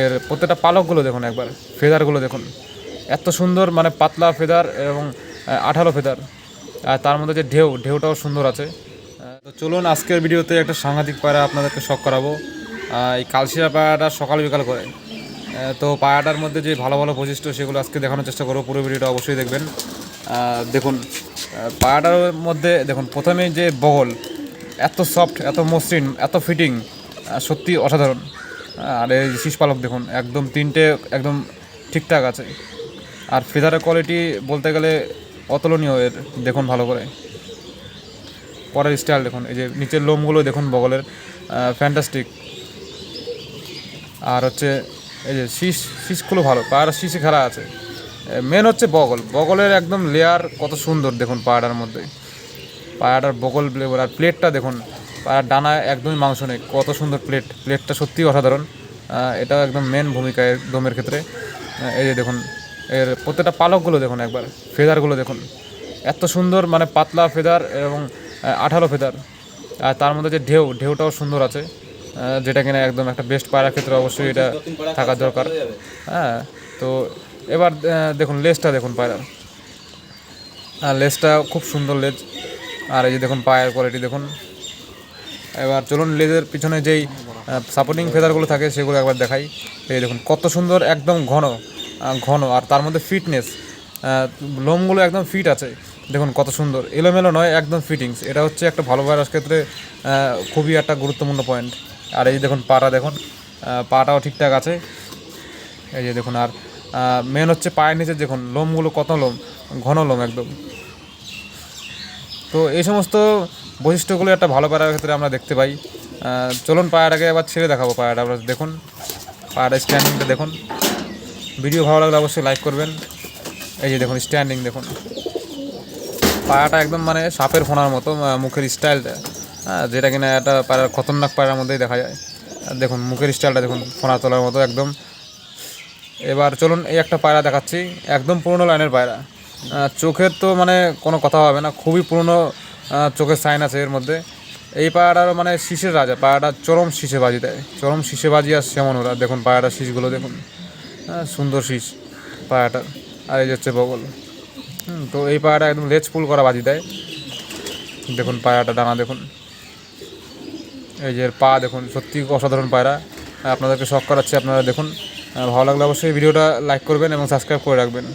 এর প্রত্যেকটা পালকগুলো দেখুন একবার, ফেদারগুলো দেখুন। এত সুন্দর মানে পাতলা ফেদার এবং আঠালো ফেদার। আর তার মধ্যে যে ঢেউ, ঢেউটাও সুন্দর আছে। তো চলুন আজকের ভিডিওতে একটা সাংঘাতিক পায়রা আপনাদেরকে শখ করাবো। এই কালশিয়া পায়রাটা সকাল বিকাল করে। তো পায়রাটার মধ্যে যে ভালো ভালো বৈশিষ্ট্য, সেগুলো আজকে দেখানোর চেষ্টা করব। পুরো ভিডিওটা অবশ্যই দেখবেন। দেখুন পায়রাটার মধ্যে দেখুন প্রথমেই যে বগল, এত সফট, এত মসৃণ, এত ফিটিং সত্যি অসাধারণ। আর এই শীষ পালক দেখুন, একদম তিনটে একদম ঠিকঠাক আছে। আর ফেদারের কোয়ালিটি বলতে গেলে অতুলনীয় এর, দেখুন ভালো করে। পরের স্টাইল দেখুন, এই যে নিচের লোমগুলো দেখুন বগলের ফ্যান্টাস্টিক আর হচ্ছে এই যে শীষ, শীষগুলো ভালো পায়রা শীষে খেলা আছে। মেন হচ্ছে বগল, বগলের একদম লেয়ার কত সুন্দর দেখুন পায়রার মধ্যে। পায়রাটার বগল আর প্লেটটা দেখুন পায়রার ডানায় একদমই মাংস নেই। কত সুন্দর প্লেট প্লেটটা সত্যিই অসাধারণ। এটা একদম মেন ভূমিকা এর দমের ক্ষেত্রে। এই যে দেখুন, এর প্রত্যেকটা পালকগুলো দেখুন একবার। ফেদারগুলো দেখুন। এত সুন্দর মানে পাতলা ফেদার এবং আঠালো ফেদার। আর তার মধ্যে যে ঢেউ, ঢেউটাও সুন্দর আছে। যেটা কিনা একদম একটা বেস্ট পায়রার ক্ষেত্রে অবশ্যই এটা থাকা দরকার। হ্যাঁ তো এবার দেখুন, লেজটা দেখুন পায়রার। আর লেজটা খুব সুন্দর লেজ। আর এই যে দেখুন, পায়ের কোয়ালিটি দেখুন। এবার চলুন লেজের পিছনে যেই সাপোর্টিং ফেদারগুলো থাকে সেগুলো একবার দেখাই। এই দেখুন, কত সুন্দর একদম ঘন ঘন, আর তার মধ্যে ফিটনেস লোমগুলো একদম ফিট আছে। দেখুন কত সুন্দর, এলোমেলো নয়, একদম ফিটিংস এটা হচ্ছে একটা ভালো ভাইরাস ক্ষেত্রে খুবই একটা গুরুত্বপূর্ণ পয়েন্ট আর এই যে দেখুন পাটা দেখুন পাটাও ঠিকঠাক আছে। এই যে দেখুন, আর মেন হচ্ছে পায়ের নিচে দেখুন, লোমগুলো কত লোম, ঘন লোম একদম। তো এই সমস্ত বৈশিষ্ট্যগুলো একটা ভালো পায়রার ক্ষেত্রে আমরা দেখতে পাই। চলুন পায়রাটাকে আবার ছেড়ে দেখাবো পায়রাটা আমরা দেখুন। পায়রা স্ট্যান্ডিংটা দেখুন। ভিডিও ভালো লাগলে অবশ্যই লাইক করবেন। এই যে দেখুন স্ট্যান্ডিং দেখুন। পায়রাটা একদম মানে সাপের ফোনার মতো মুখের স্টাইলটা যেটা কিনা একটা পায়রার খতরনাক পায়রার মধ্যেই দেখা যায়। দেখুন, মুখের স্টাইলটা দেখুন, ফোনা তোলার মতো একদম। এবার চলুন এই একটা পায়রা দেখাচ্ছি, একদম পুরনো লাইনের পায়রা চোখের তো মানে কোনো কথা হবে না, খুবই পুরনো চোখের সাইন আছে এর মধ্যে। এই পায়রাটারও মানে শীষের রাজা পায়রাটা চরম শীষে বাজি দেয়। চরম শীষে বাজি আর সেমন ওরা। দেখুন পায়রাটার শীষগুলো, দেখুন। সুন্দর শীষ পায়রাটার আর এই হচ্ছে বগল। তো এই পায়রাটা একদম লেজ ফুল করা বাজি দেয়। দেখুন পায়রাটা ডানা, দেখুন। এই যে পা, দেখুন, সত্যি অসাধারণ পায়রা আপনাদেরকে শখ করাচ্ছে আপনারা দেখুন। ভালো লাগলে অবশ্যই ভিডিওটা লাইক করবেন এবং সাবস্ক্রাইব করে রাখবেন।